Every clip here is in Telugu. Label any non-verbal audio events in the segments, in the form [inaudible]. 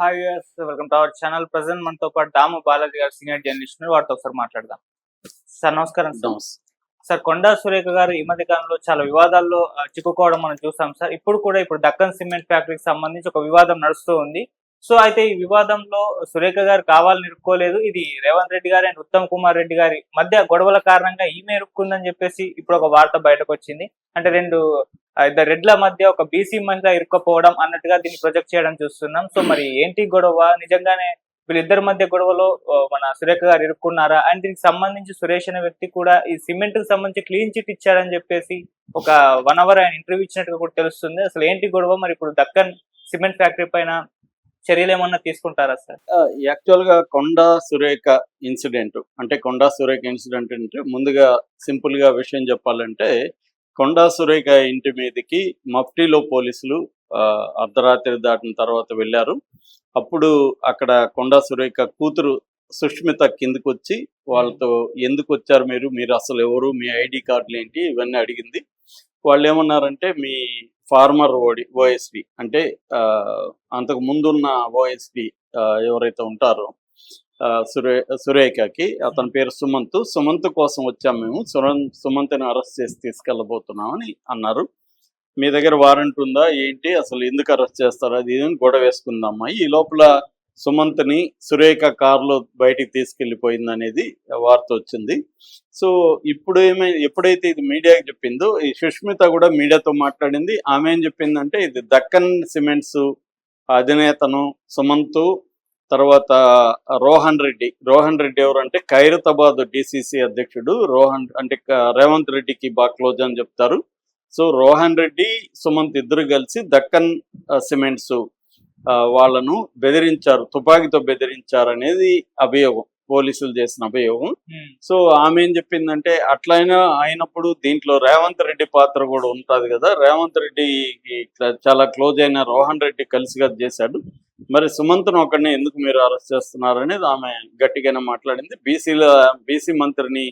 Hi welcome to our channel present మనతో పాటు దాము బాలాజీ గారు సీనియర్ జర్నలిస్ట్. వారితో ఒకసారి మాట్లాడదాం. సార్ నమస్కారం సార్ సార్ కొండా సురేఖ గారు ఈ మధ్య కాలంలో చాలా వివాదాల్లో చిక్కుకోవడం మనం చూసాం సార్ ఇప్పుడు కూడా ఇప్పుడు దక్కన్ సిమెంట్ ఫ్యాక్టరీకి సంబంధించి ఒక వివాదం నడుస్తూ ఉంది. సో అయితే ఈ వివాదంలో సురేఖ గారు కావాలని ఇరుక్కోలేదు. ఇది రేవంత్ రెడ్డి గారి అండ్ ఉత్తమ్ కుమార్ రెడ్డి గారి మధ్య గొడవల కారణంగా ఈమె ఇరుక్కుందని చెప్పేసి ఇప్పుడు ఒక వార్త బయటకు వచ్చింది. అంటే రెండు ఇద్దరు రెడ్ల మధ్య ఒక బీసీ మహిళ ఇరుక్కపోవడం అన్నట్టుగా దీన్ని ప్రొజెక్ట్ చేయడం చూస్తున్నాం. సో మరి ఏంటి గొడవ? నిజంగానే వీళ్ళిద్దరి మధ్య గొడవలో మన సురేఖ గారు ఇరుక్కున్నారా? అండ్ దీనికి సంబంధించి సురేష్ అనే వ్యక్తి కూడా ఈ సిమెంట్కి సంబంధించి క్లీన్ చిట్ ఇచ్చాడని చెప్పేసి ఒక వన్ అవర్ ఆయన ఇంటర్వ్యూ ఇచ్చినట్టుగా కూడా తెలుస్తుంది. అసలు ఏంటి గొడవ? మరి ఇప్పుడు దక్కన్ సిమెంట్ ఫ్యాక్టరీ పైన చర్యలు ఏమన్నా తీసుకుంటారా సార్? యాక్చువల్గా కొండా సురేఖ ఇన్సిడెంట్ అంటే కొండా సురేఖ ఇన్సిడెంట్ అంటే ముందుగా సింపుల్గా విషయం చెప్పాలంటే కొండా సురేఖ ఇంటి మీదకి మఫ్టీలో పోలీసులు ఆ, అర్ధరాత్రి దాటిన తర్వాత వెళ్ళారు. అప్పుడు అక్కడ కొండా సురేఖ కూతురు సుష్మిత కిందకు వచ్చి వాళ్ళతో ఎందుకు వచ్చారు మీరు? మీరు అసలు ఎవరు? మీ ఐడి కార్డులు ఏంటి? ఇవన్నీ అడిగింది. వాళ్ళు ఏమన్నారంటే మీ ఫార్మర్ ఓడి ఓఎస్పి అంటే ఆ, అంతకు ముందున్న ఓఎస్పి ఎవరైతే ఉంటారో సురే సురేఖకి. అతని పేరు సుమంత్. సుమంత్ కోసం వచ్చాం మేము. సురన్ సుమంత్ని అరెస్ట్ చేసి తీసుకెళ్ళబోతున్నామని అన్నారు. మీ దగ్గర వారెంట్ ఉందా? ఏంటి? అసలు ఎందుకు అరెస్ట్ చేస్తారు? అది ఇది అని గొడవ వేసుకుందామా? ఈ లోపల సుమంత్ని సురేఖ కారులో బయటికి తీసుకెళ్ళిపోయింది అనేది వార్త వచ్చింది. సో ఇప్పుడు ఏమై ఎప్పుడైతే ఇది మీడియాకి చెప్పిందో ఈ సుష్మిత కూడా మీడియాతో మాట్లాడింది. ఆమె ఏం చెప్పిందంటే ఇది దక్కన్ సిమెంట్స్ అధినేతను సుమంత్ తర్వాత రోహన్ రెడ్డి. రోహన్ రెడ్డి ఎవరంటే ఖైరతాబాద్ డిసిసి అధ్యక్షుడు. రోహన్ అంటే రేవంత్ రెడ్డికి బాగా క్లోజ్ అని చెప్తారు. సో రోహన్ రెడ్డి సుమంత్ ఇద్దరు కలిసి దక్కన్ సిమెంట్స్ వాళ్ళను బెదిరించారు. తుపాకీతో బెదిరించారు అనేది అభియోగం. పోలీసులు చేసిన అభియోగం. సో ఆమె ఏం చెప్పిందంటే అట్లయినా అయినప్పుడు దీంట్లో రేవంత్ రెడ్డి పాత్ర కూడా ఉంటుంది కదా. రేవంత్ రెడ్డి చాలా క్లోజ్ అయిన రోహన్ రెడ్డి కలిసిగా చేశాడు. మరి సుమంత్ను ఒకడిని ఎందుకు మీరు అరెస్ట్ చేస్తున్నారనేది ఆమె గట్టిగానే మాట్లాడింది. బీసీల బీసీ మంత్రిని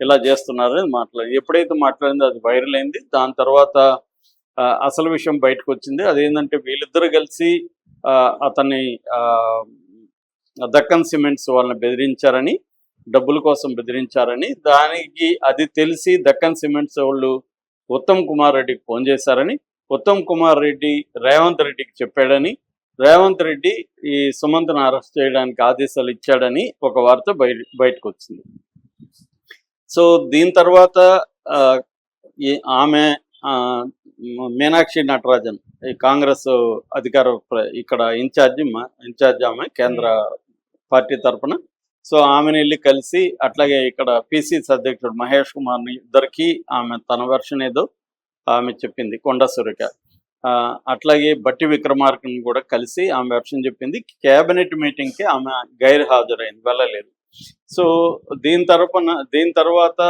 ఇలా చేస్తున్నారనేది మాట్లాడి ఎప్పుడైతే మాట్లాడిందో అది వైరల్ అయింది. దాని తర్వాత అసలు విషయం బయటకు వచ్చింది. అదేంటంటే వీళ్ళిద్దరు కలిసి ఆ, అతన్ని ఆ, దక్కన్ సిమెంట్స్ వాళ్ళని బెదిరించారని డబ్బుల కోసం బెదిరించారని దానికి అది తెలిసి దక్కన్ సిమెంట్స్ వాళ్ళు ఉత్తమ్ కుమార్ రెడ్డికి ఫోన్ చేశారని ఉత్తమ్ కుమార్ రెడ్డి రేవంత్ రెడ్డికి చెప్పాడని రేవంత్ రెడ్డి ఈ సుమంత్ను అరెస్ట్ చేయడానికి ఆదేశాలు ఇచ్చాడని ఒక వార్త బయట బయటకు వచ్చింది సో దీని తర్వాత ఆ, ఈ ఆమె ఆ, మీనాక్షి నటరాజన్ ఈ కాంగ్రెస్ అధికార ఇక్కడ ఇన్ఛార్జి మ- ఇన్ఛార్జి ఆమె కేంద్ర పార్టీ తరపున. సో ఆమెను వెళ్ళి కలిసి అట్లాగే ఇక్కడ పిసిసి అధ్యక్షుడు మహేష్ కుమార్ని ఇద్దరికి ఆమె తన వర్షన్ ఏదో ఆమె చెప్పింది కొండా సురేఖ. అట్లాగే బట్టి విక్రమార్కను కూడా కలిసి ఆమె వెర్షన్ చెప్పింది. కేబినెట్ మీటింగ్కి ఆమె గైర్ హాజరైంది వెళ్ళలేదు. సో దీని తరపున దీని తర్వాత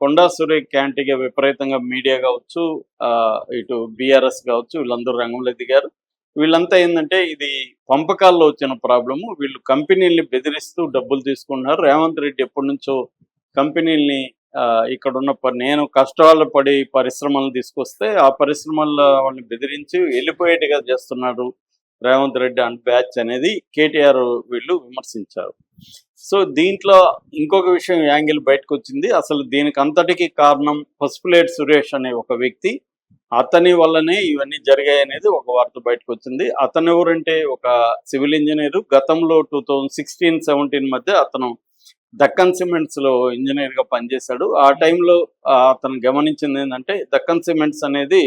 కొండా సురేఖ్ క్యాంటీగా విపరీతంగా మీడియా కావచ్చు ఆ, ఇటు బీఆర్ఎస్ కావచ్చు వీళ్ళందరూ రంగంలో దిగారు. వీళ్ళంతా ఏంటంటే ఇది పంపకాల్లో వచ్చిన ప్రాబ్లము. వీళ్ళు కంపెనీల్ని బెదిరిస్తూ డబ్బులు తీసుకుంటున్నారు. రేవంత్ రెడ్డి ఎప్పటి నుంచో కంపెనీల్ని ఇక్కడ ఉన్న ప- నేను కష్టాలు పడి పరిశ్రమలు తీసుకొస్తే ఆ పరిశ్రమల్లో వాళ్ళని బెదిరించి వెళ్ళిపోయేట్టుగా చేస్తున్నాడు రేవంత్ రెడ్డి అండ్ బ్యాచ్ అనేది కేటీఆర్ వీళ్ళు విమర్శించారు. సో దీంట్లో ఇంకొక విషయం యాంగిల్ బయటకు వచ్చింది అసలు దీనికి అంతటికి కారణం పసుపులేట్ సురేష్ అనే ఒక వ్యక్తి. అతని వల్లనే ఇవన్నీ జరిగాయి అనేది ఒక వార్త బయటకు వచ్చింది అతను ఎవరంటే ఒక సివిల్ ఇంజనీర్. గతంలో టూ థౌజండ్ సిక్స్టీన్ సెవెంటీన్ మధ్య అతను దక్కన్ సిమెంట్స్లో ఇంజనీర్గా పనిచేశాడు. ఆ టైంలో అతను గమనించింది ఏంటంటే దక్కన్ సిమెంట్స్ అనేది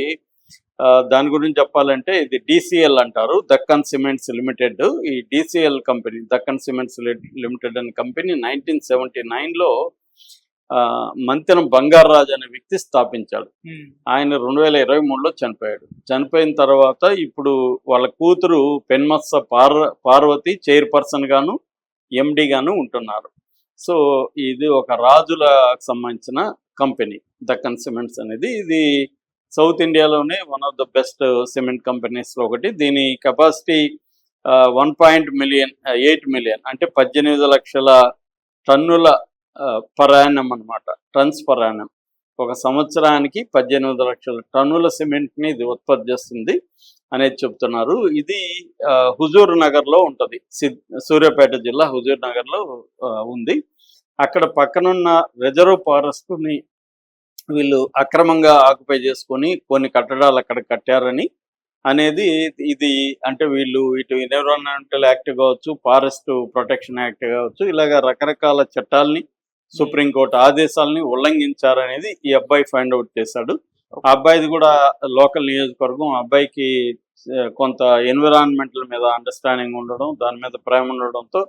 దాని గురించి చెప్పాలంటే ఇది డిసిఎల్ అంటారు దక్కన్ సిమెంట్స్ లిమిటెడ్. ఈ DCL company Deccan cements limited అనే కంపెనీ నైన్టీన్ సెవెంటీ నైన్లో మంతెన బంగారాజు అనే వ్యక్తి స్థాపించాడు. ఆయన రెండు వేల ఇరవై మూడులో చనిపోయాడు. చనిపోయిన తర్వాత ఇప్పుడు వాళ్ళ కూతురు పెన్మత్స పార్ పార్వతి చైర్పర్సన్ గాను ఎండి గాను ఉంటున్నారు. సో ఇది ఒక రాజులకు సంబంధించిన కంపెనీ. దక్కన్ సిమెంట్స్ అనేది ఇది సౌత్ ఇండియాలోనే one of the best cement కంపెనీస్లో ఒకటి. దీని capacity one point million eight million అంటే పద్దెనిమిది లక్షల టన్నుల పరాయణం అనమాట టన్స్ పరాయణం. ఒక సంవత్సరానికి పద్దెనిమిది లక్షల టన్నుల సిమెంట్ని ఇది ఉత్పత్తి చేస్తుంది. అనేది చెప్తున్నారు. ఇది ఆ, హుజూర్ నగర్లో ఉంటది. సిద్- సూర్యాపేట జిల్లా హుజూర్ నగర్లో ఉంది. అక్కడ పక్కనున్న రిజర్వ్ ఫారెస్ట్ని వీళ్ళు అక్రమంగా ఆక్యుపై చేసుకొని కొన్ని కట్టడాలు అక్కడ కట్టారని అనేది ఇది అంటే వీళ్ళు ఇటు ఎన్విరాన్మెంటల్ యాక్ట్ కావచ్చు ఫారెస్ట్ ప్రొటెక్షన్ యాక్ట్ కావచ్చు ఇలాగ రకరకాల చట్టాలని సుప్రీంకోర్టు ఆదేశాలని ఉల్లంఘించారనేది ఈ అబ్బాయి ఫైండ్ అవుట్ చేశాడు. అబ్బాయిది కూడా లోకల్ నియోజకవర్గం. ఆ అబ్బాయికి కొంత ఎన్విరాన్మెంటల్ మీద అండర్స్టాండింగ్ ఉండడం దాని మీద ప్రేమ ఉండడంతో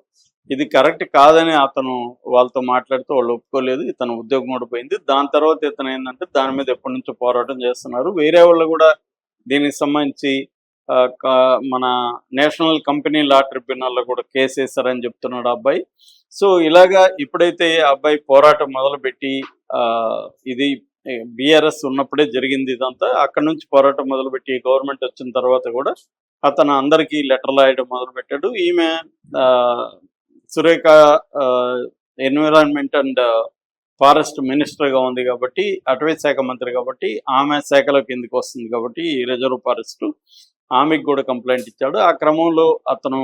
ఇది కరెక్ట్ కాదని అతను వాళ్ళతో మాట్లాడితే వాళ్ళు ఒప్పుకోలేదు. ఇతను ఉద్యోగం కూడా పోయింది. దాని తర్వాత ఇతను ఏంటంటే దాని మీద ఎప్పటి నుంచో పోరాటం చేస్తున్నారు. వేరే వాళ్ళు కూడా దీనికి సంబంధించి మన నేషనల్ కంపెనీ లా ట్రిబ్యునల్లో కూడా కేసు వేశారని చెప్తున్నాడు ఆ అబ్బాయి. సో ఇలాగా ఇప్పుడైతే అబ్బాయి పోరాటం మొదలుపెట్టి ఇది బీఆర్ఎస్ ఉన్నప్పుడే జరిగింది ఇదంతా. అక్కడ నుంచి పోరాటం మొదలుపెట్టి గవర్నమెంట్ వచ్చిన తర్వాత కూడా అతను అందరికీ లెటర్లు రాయడం మొదలుపెట్టాడు. ఈమె ఆ, సురేఖ ఎన్విరాన్మెంట్ అండ్ ఫారెస్ట్ మినిస్టర్గా ఉంది కాబట్టి అటవీ శాఖ మంత్రి కాబట్టి ఆమె శాఖలో కిందికి వస్తుంది కాబట్టి ఈ రిజర్వ్ ఫారెస్ట్ ఆమెకు కూడా కంప్లైంట్ ఇచ్చాడు. ఆ క్రమంలో అతను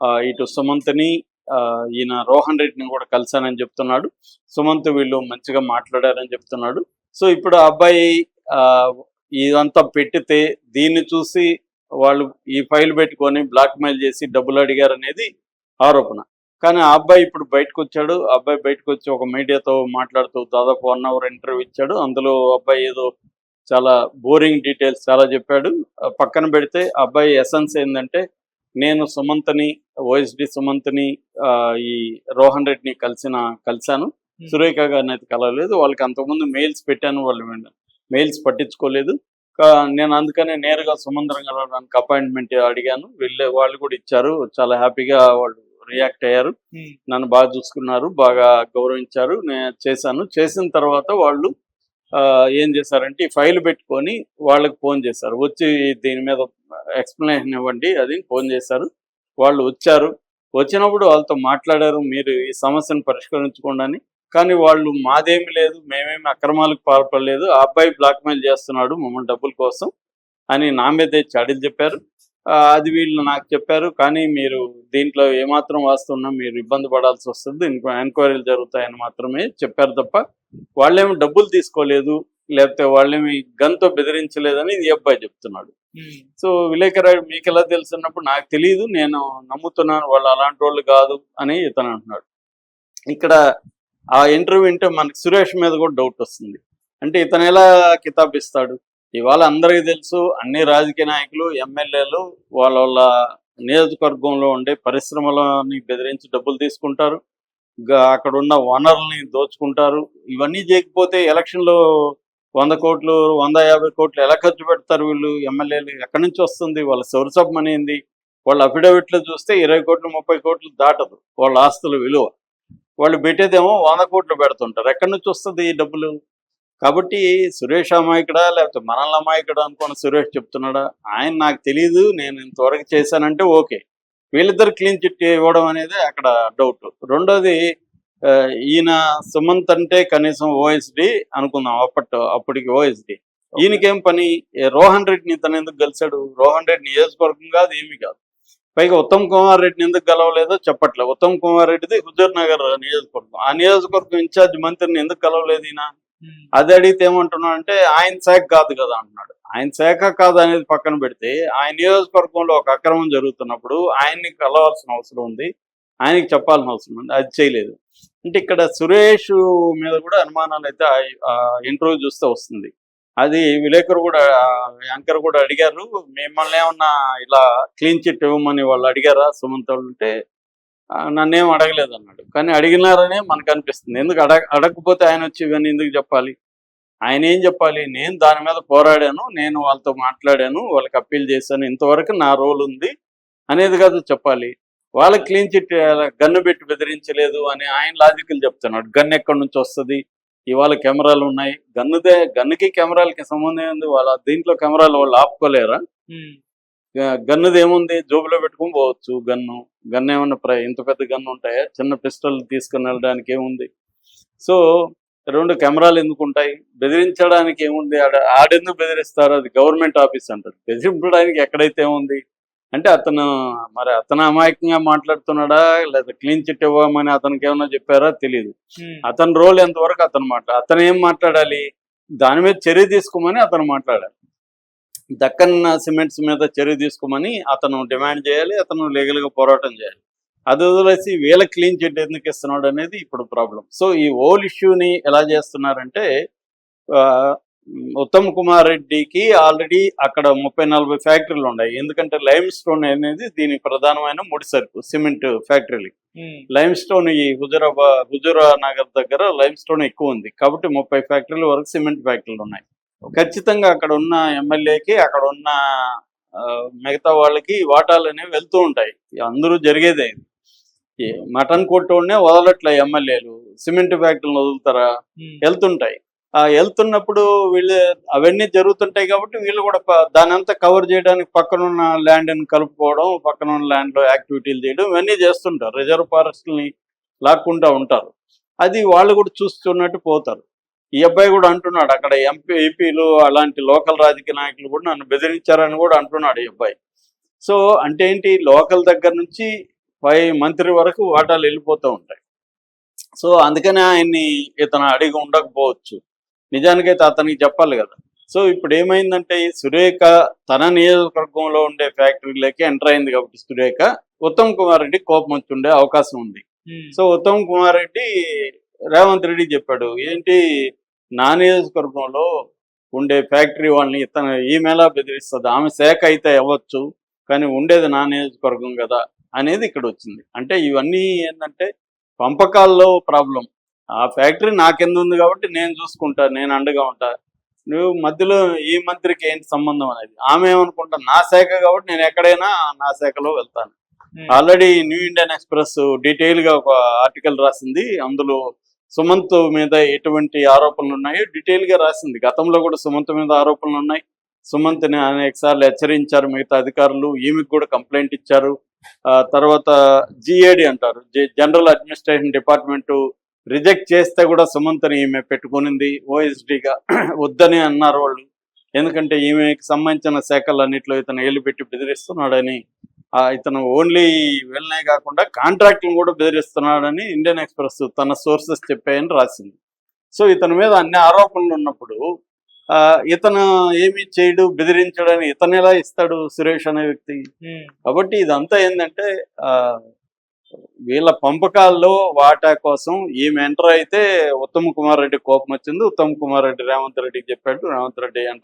ఆ, ఇటు సుమంత్ని ఆ, ఈయన రోహన్ రెడ్డిని కూడా కలిశానని చెప్తున్నాడు. సుమంత్ వీళ్ళు మంచిగా మాట్లాడారని చెప్తున్నాడు. సో ఇప్పుడు ఆ అబ్బాయి ఆ, ఇదంతా పెట్టితే దీన్ని చూసి వాళ్ళు ఈ ఫైల్ పెట్టుకొని బ్లాక్మెయిల్ చేసి డబ్బులు అడిగారు అనేది ఆరోపణ. కానీ ఆ అబ్బాయి ఇప్పుడు బయటకు వచ్చాడు ఆ అబ్బాయి బయటకు వచ్చి ఒక మీడియాతో మాట్లాడుతూ దాదాపు వన్ అవర్ ఇంటర్వ్యూ ఇచ్చాడు. అందులో అబ్బాయి ఏదో చాలా బోరింగ్ డీటెయిల్స్ చాలా చెప్పాడు. పక్కన పెడితే ఆ అబ్బాయి ఎసెన్స్ ఏంటంటే నేను సుమంత్ని ఓఎస్డి సుమంత్ని ఆ, ఈ రోహన్ రెడ్డిని కలిసిన కలిశాను. సురేఖ గారిని అయితే కలవలేదు. వాళ్ళకి అంతకుముందు మెయిల్స్ పెట్టాను వాళ్ళు మెయిల్స్ పట్టించుకోలేదు. నేను అందుకనే నేరుగా సుమంత్రం కలవడానికి అపాయింట్మెంట్ అడిగాను. వెళ్ళే వాళ్ళు కూడా ఇచ్చారు. చాలా హ్యాపీగా వాళ్ళు రియాక్ట్ అయ్యారు. నన్ను బాగా చూసుకున్నారు. బాగా గౌరవించారు. నేను చేశాను. చేసిన తర్వాత వాళ్ళు ఏం చేశారంటే ఈ ఫైల్ పెట్టుకొని వాళ్ళకి ఫోన్ చేశారు. వచ్చి దీని మీద ఎక్స్ప్లెనేషన్ ఇవ్వండి అది ఫోన్ చేశారు. వాళ్ళు వచ్చారు. వచ్చినప్పుడు వాళ్ళతో మాట్లాడారు. మీరు ఈ సమస్యను పరిష్కరించుకోండి అని కానీ వాళ్ళు మాదేమి లేదు మేమేమి అక్రమాలకు పాల్పడలేదు. ఆ అబ్బాయి బ్లాక్మెయిల్ చేస్తున్నాడు మమ్మల్ని డబ్బుల కోసం అని నా మీదే చాడీలు చెప్పారు. అది వీళ్ళు నాకు చెప్పారు. కానీ మీరు దీంట్లో ఏమాత్రం వాస్తున్నా మీరు ఇబ్బంది పడాల్సి వస్తుంది. ఇంకో ఎంక్వైరీలు జరుగుతాయని మాత్రమే చెప్పారు తప్ప వాళ్ళేమి డబ్బులు తీసుకోలేదు లేకపోతే వాళ్ళేమి గన్తో బెదిరించలేదని ఈ అబ్బాయి చెప్తున్నాడు. సో విలేకరాడు మీకు ఎలా తెలుసున్నప్పుడు నాకు తెలియదు నేను నమ్ముతున్నాను వాళ్ళు అలాంటి వాళ్ళు కాదు అని ఇతను అంటున్నాడు. ఇక్కడ ఆ ఇంటర్వ్యూ వింటే మనకి సురేష్ మీద కూడా డౌట్ వస్తుంది. అంటే ఇతను ఎలా కితాబ్ ఇస్తాడు? ఇవాళ అందరికీ తెలుసు అన్ని రాజకీయ నాయకులు ఎమ్మెల్యేలు వాళ్ళ వాళ్ళ నియోజకవర్గంలో ఉండే పరిశ్రమలని బెదిరించి డబ్బులు తీసుకుంటారు. అక్కడ ఉన్న వనరుల్ని దోచుకుంటారు. ఇవన్నీ చేయకపోతే ఎలక్షన్లో వంద కోట్లు వంద యాభై కోట్లు ఎలా ఖర్చు పెడతారు వీళ్ళు ఎమ్మెల్యేలు? ఎక్కడి నుంచి వస్తుంది? వాళ్ళ సోర్స్ అనేది వాళ్ళ అఫిడవిట్లు చూస్తే ఇరవై కోట్లు ముప్పై కోట్లు దాటదు. వాళ్ళ ఆస్తుల విలువ. వాళ్ళు పెట్టేదేమో వంద కోట్లు పెడుతుంటారు. ఎక్కడి నుంచి వస్తుంది ఈ డబ్బులు? కాబట్టి సురేష్ అమాయకుడా లేకపోతే మనల్ని అమాయకుడా అనుకున్న సురేష్ చెప్తున్నాడా? ఆయన నాకు తెలియదు నేను ఇంతవరకు చేశానంటే ఓకే. వీళ్ళిద్దరు క్లీన్ చిట్ ఇవ్వడం అనేది అక్కడ డౌట్. రెండోది ఈయన సుమంత్ అంటే కనీసం ఓఎస్డి అనుకుందాం అప్పట్లో అప్పటికి ఓఎస్డి ఈయనకేం పని? రోహన్ రెడ్డిని ఇతను ఎందుకు గెలిచాడు? రోహన్ రెడ్డి నియోజకవర్గం కాదు ఏమీ కాదు. పైగా ఉత్తమ్ కుమార్ రెడ్డిని ఎందుకు గెలవలేదో చెప్పట్లే. ఉత్తమ్ కుమార్ రెడ్డిది హుజూర్ నగర్ నియోజకవర్గం. ఆ నియోజకవర్గం ఇన్ఛార్జ్ మంత్రిని ఎందుకు గెలవలేదు ఈయన? అది అడిగితే ఏమంటున్నాడు అంటే ఆయన శాఖ కాదు కదా అంటున్నాడు. ఆయన శాఖ కాదు అనేది పక్కన పెడితే ఆయన నియోజకవర్గంలో ఒక అక్రమం జరుగుతున్నప్పుడు ఆయన్ని కలవాల్సిన అవసరం ఉంది. ఆయనకి చెప్పాల్సిన అవసరం ఉంది. అది చేయలేదు. అంటే ఇక్కడ సురేష్ మీద కూడా అనుమానాలు అయితే ఇంటర్వ్యూ చూస్తే వస్తుంది. అది విలేకరు కూడా యాంకర్ కూడా అడిగారు మిమ్మల్ని ఏమన్నా ఇలా క్లీన్ చిట్ ఇవ్వమని వాళ్ళు అడిగారా? సుమంత్ ఉంటే అంటే నన్నేం అడగలేదు అన్నాడు. కానీ అడిగినారనే మనకు అనిపిస్తుంది. ఎందుకు అడగ అడగకపోతే ఆయన వచ్చి ఇవన్నీ ఎందుకు చెప్పాలి? ఆయన ఏం చెప్పాలి? నేను దాని మీద పోరాడాను నేను వాళ్ళతో మాట్లాడాను వాళ్ళకి అప్పీల్ చేశాను ఇంతవరకు నా రోల్ ఉంది అనేది కాదు చెప్పాలి. వాళ్ళకి క్లీన్ చిట్ గన్ను పెట్టి బెదిరించలేదు అని ఆయన లాజికల్ చెప్తున్నాడు. గన్ ఎక్కడి నుంచి వస్తుంది? ఇవాళ కెమెరాలు ఉన్నాయి. గన్నుదే గన్నుకి కెమెరాలకి సంబంధం ఉంది వాళ్ళ దీంట్లో కెమెరాలు వాళ్ళు ఆపుకోలేరా? గన్నుది ఏముంది? జోబులో పెట్టుకొని పోవచ్చు గన్ను. గన్ ఏమన్నా ప్ర ఇంత పెద్ద గన్ను ఉంటాయా చిన్న పిస్టల్ తీసుకుని వెళ్ళడానికి ఏముంది? సో రెండు కెమెరాలు ఎందుకు ఉంటాయి? బెదిరించడానికి ఏముంది? ఆడ ఆడెందుకు బెదిరిస్తారు? అది గవర్నమెంట్ ఆఫీస్ అంటారు. బెదిరించడానికి ఎక్కడైతే ఉంది అంటే అతను మరి అతను అమాయకంగా మాట్లాడుతున్నాడా? లేదా క్లీన్ చిట్ ఇవ్వమని అతనికి ఏమన్నా చెప్పారా? తెలియదు అతని రోల్ ఎంతవరకు అతను మాట్లా అతను ఏం మాట్లాడాలి? దాని మీద చర్య తీసుకోమని అతను మాట్లాడాలి. దక్కన్ సిమెంట్స్ మీద చర్య తీసుకోమని అతను డిమాండ్ చేయాలి అతను లీగల్గా పోరాటం చేయాలి. అది వదిలేసి వీళ్ళ క్లీన్ చిట్ ఎందుకు ఇస్తున్నాడు అనేది ఇప్పుడు ప్రాబ్లం సో ఈ ఓల్ ఇష్యూని ఎలా చేస్తున్నారంటే ఆ, ఉత్తమ్ కుమార్ రెడ్డికి ఆల్రెడీ అక్కడ ముప్పై నలభై ఫ్యాక్టరీలు ఉన్నాయి. ఎందుకంటే లైమ్ స్టోన్ అనేది దీని ప్రధానమైన ముడి సరుకు సిమెంట్ ఫ్యాక్టరీలు. లైమ్ స్టోన్ ఈ హుజురాబా హుజురా నగర్ దగ్గర లైమ్ స్టోన్ ఎక్కువ ఉంది. కాబట్టి ముప్పై ఫ్యాక్టరీల వరకు సిమెంట్ ఫ్యాక్టరీలు ఉన్నాయి. ఖచ్చితంగా అక్కడ ఉన్న ఎమ్మెల్యేకి అక్కడ ఉన్న మిగతా వాళ్ళకి వాటాలు అనేవి వెళ్తూ ఉంటాయి. అందరూ జరిగేదే. మటన్ కొట్టోనే వదలట్లే ఎమ్మెల్యేలు. సిమెంట్ ఫ్యాక్టరీలు వదులుతారా? వెళ్తుంటాయి. వెళ్తున్నప్పుడు వీళ్ళు అవన్నీ జరుగుతుంటాయి కాబట్టి వీళ్ళు కూడా దాని అంతా కవర్ చేయడానికి పక్కనున్న ల్యాండ్ని కలుపుకోవడం పక్కనున్న ల్యాండ్లో యాక్టివిటీలు చేయడం ఇవన్నీ చేస్తుంటారు. రిజర్వ్ ఫారెస్ట్ని లాక్కుంటా ఉంటారు. అది వాళ్ళు కూడా చూస్తున్నట్టు పోతారు. ఈ అబ్బాయి కూడా అంటున్నాడు అక్కడ ఎంపీ ఏపీలు అలాంటి లోకల్ రాజకీయ నాయకులు కూడా నన్ను బెదిరించారని కూడా అంటున్నాడు ఈ అబ్బాయి. సో అంటే ఏంటి? లోకల్ దగ్గర నుంచి పై మంత్రి వరకు వాటాలు వెళ్ళిపోతూ ఉంటాయి. సో అందుకనే ఆయన్ని ఇతను అడిగి ఉండకపోవచ్చు. నిజానికైతే అతనికి చెప్పాలి కదా. సో ఇప్పుడు ఏమైందంటే ఈ సురేఖ తన నియోజకవర్గంలో ఉండే ఫ్యాక్టరీలోకి ఎంటర్ అయింది కాబట్టి సురేఖ ఉత్తమ్ కుమార్ రెడ్డి కోపం వచ్చి ఉండే అవకాశం ఉంది. సో ఉత్తమ్ కుమార్ రెడ్డి రేవంత్ రెడ్డి చెప్పాడు ఏంటి నా నియోజకవర్గంలో ఉండే ఫ్యాక్టరీ వాళ్ళని ఇతను ఈమెలా బెదిరిస్తుంది? ఆమె శాఖ అయితే అవ్వచ్చు కానీ ఉండేది నా నియోజకవర్గం కదా అనేది ఇక్కడ వచ్చింది. అంటే ఇవన్నీ ఏంటంటే పంపకాల్లో ప్రాబ్లం. ఆ ఫ్యాక్టరీ నాకెందు ఉంది కాబట్టి నేను చూసుకుంటా నేను అండగా ఉంటా. నువ్వు మధ్యలో ఈ మంత్రికి ఏంటి సంబంధం అనేది? ఆమె ఏమనుకుంటా నా శాఖ కాబట్టి నేను ఎక్కడైనా నా శాఖలో వెళ్తాను. ఆల్రెడీ న్యూ ఇండియన్ ఎక్స్ప్రెస్ డీటెయిల్గా ఒక ఆర్టికల్ రాసింది. అందులో సుమంత్ మీద ఎటువంటి ఆరోపణలు ఉన్నాయో డీటెయిల్గా రాసింది. గతంలో కూడా సుమంత్ మీద ఆరోపణలు ఉన్నాయి. సుమంత్ని అనేక సార్లు హెచ్చరించారు. మిగతా అధికారులు ఈమెకు కూడా కంప్లైంట్ ఇచ్చారు. ఆ తర్వాత జిఏడి అంటారు. జనరల్ అడ్మినిస్ట్రేషన్ డిపార్ట్మెంట్ రిజెక్ట్ చేస్తే కూడా సుమంత్ని ఈమె పెట్టుకునింది. ఓఎస్డిగా [clears throat] వద్దని అన్నారు వాళ్ళు. ఎందుకంటే ఈమెకి సంబంధించిన శాఖలన్నింటిలో ఇతను ఏలు పెట్టి బెదిరిస్తున్నాడని ఆ ఇతను ఓన్లీ వీళ్ళనే కాకుండా కాంట్రాక్ట్లను కూడా బెదిరిస్తున్నాడని ఇండియన్ ఎక్స్ప్రెస్ తన సోర్సెస్ చెప్పాయని రాసింది. సో ఇతని మీద అన్ని ఆరోపణలు ఉన్నప్పుడు ఆ, ఇతను ఏమి చేయడు బెదిరించడని ఇతను ఎలా ఇస్తాడు సురేష్ అనే వ్యక్తి? కాబట్టి ఇదంతా ఏంటంటే ఆ, వీళ్ళ పంపకాల్లో వాటా కోసం ఈమె ఎంటర్ అయితే ఉత్తమ్ కుమార్ రెడ్డి కోపం వచ్చింది. ఉత్తమ్ కుమార్ రెడ్డి రేవంత్ రెడ్డికి చెప్పాడు. రేవంత్ రెడ్డి